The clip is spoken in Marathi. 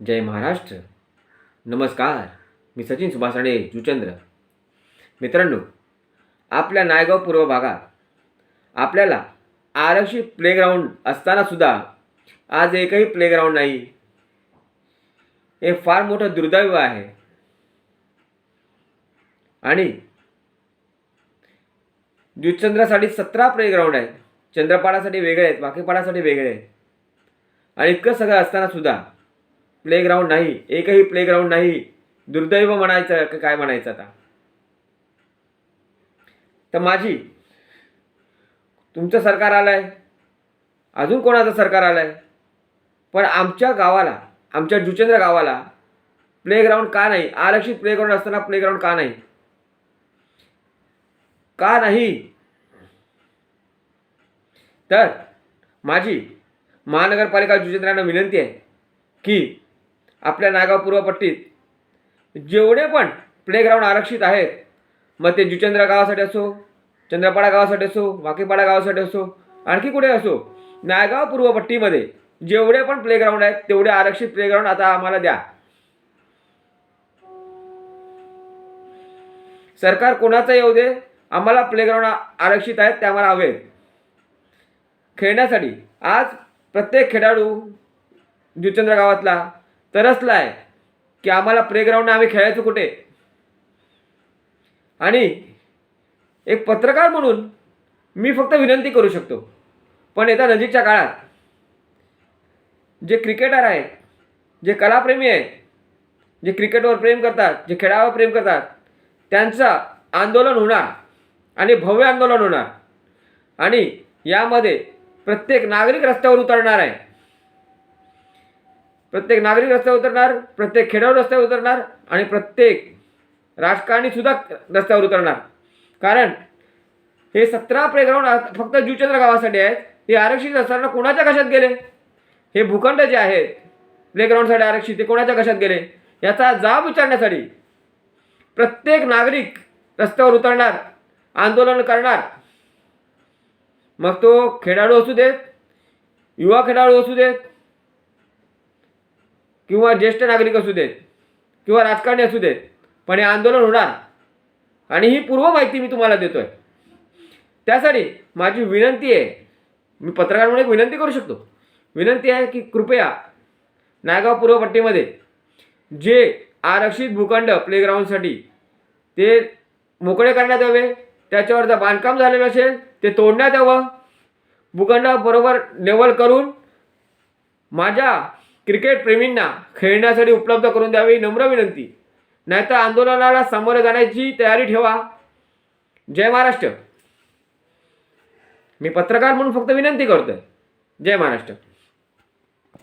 जय महाराष्ट्र. नमस्कार मी सचिन सुभाषाणे जुचंद्र. मित्रांनो आपल्या नायगाव पूर्व भागात आपल्याला आरक्षित प्लेग्राऊंड असतानासुद्धा आज एकही प्लेग्राऊंड नाही. हे फार मोठं दुर्दैव आहे. आणि जुचंद्रासाठी सतरा प्लेग्राऊंड आहेत. चंद्रपाडासाठी वेगळे आहेत वाकीपाडासाठी वेगळे आहेत. आणि इतकं सगळं असताना सुद्धा प्लेग्राऊंड नाही. एकही प्लेग्राऊंड नाही. दुर्दैव म्हणायचं का काय म्हणायचं आता? तर माझी तुमचं सरकार आलं आहे अजून कोणाचं सरकार आलं आहे पण आमच्या गावाला आमच्या जुचेंद्र गावाला प्लेग्राऊंड का नाही? आरक्षित प्लेग्राऊंड असताना प्लेग्राऊंड का नाही? का नाही? तर माझी महानगरपालिका जुचेंद्रांना विनंती आहे की आपल्या नागाव पूर्वपट्टीत. जेवढे पण प्लेग्राऊंड आरक्षित आहेत मग ते जुचंद्र गावासाठी असो चंद्रपाडा गावासाठी असो वाकेपाडा गावासाठी असो आणखी कुठे असो नायगाव पूर्वपट्टीमध्ये जेवढे पण प्लेग्राऊंड आहेत तेवढे आरक्षित प्लेग्राऊंड आता आम्हाला द्या. सरकार कोणाचं येऊ दे आम्हाला प्लेग्राऊंड आरक्षित आहेत ते आम्हाला हवे खेळण्यासाठी आज प्रत्येक खेळाडू जुचंद्र गावातला तरसला आहे की आम्हाला प्लेग्राऊंड आम्ही खेळायचो कुठे? आणि एक पत्रकार म्हणून मी फक्त विनंती करू शकतो. पण येत्या नजीकच्या काळात जे क्रिकेटर आहेत जे कलाप्रेमी आहेत जे क्रिकेटवर प्रेम करतात जे खेळावर प्रेम करतात त्यांचं आंदोलन होणार आणि भव्य आंदोलन होणार. आणि यामध्ये प्रत्येक नागरिक रस्त्यावर उतरणार आहे. प्रत्येक नागरिक रस्त्यावर उतरणार प्रत्येक खेड्यावर रस्त्यावर उतरणार आणि प्रत्येक राजकारणी सुद्धा रस्त्यावर उतरणार. कारण हे सतरा प्लेग्राऊंड फक्त जुचंद्र गावासाठी आहेत. ते आरक्षित असताना कोणाच्या कशात गेले? हे भूखंड जे आहेत प्लेग्राऊंडसाठी आरक्षित ते कोणाच्या कशात गेले? याचा जाब विचारण्यासाठी प्रत्येक नागरिक रस्त्यावर उतरणार आंदोलन करणार. मग तो खेळाडू असू देत युवा खेळाडू असू देत किंवा ज्येष्ठ नागरिक असू देत किंवा राजकारणी असू देत पण हे आंदोलन होणार. आणि ही पूर्व माहिती मी तुम्हाला देतो आहे त्यासाठी माझी विनंती आहे मी पत्रकार म्हणून एक विनंती करू शकतो. विनंती आहे की कृपया नायगाव पूर्वपट्टीमध्ये जे आरक्षित भूखंड प्लेग्राऊंडसाठी ते मोकळे करण्यात यावे त्याच्यावर जर बांधकाम झालेलं असेल ते तोडण्यात यावं. भूखंड बरोबर लेवल करून माझ्या क्रिकेट प्रेमींना खेळण्यासाठी उपलब्ध करून द्यावी नम्र विनंती. नाहीतर आंदोलनाला सामोरे जाण्याची तयारी ठेवा. जय महाराष्ट्र. मी पत्रकार म्हणून फक्त विनंती करतोय. जय महाराष्ट्र.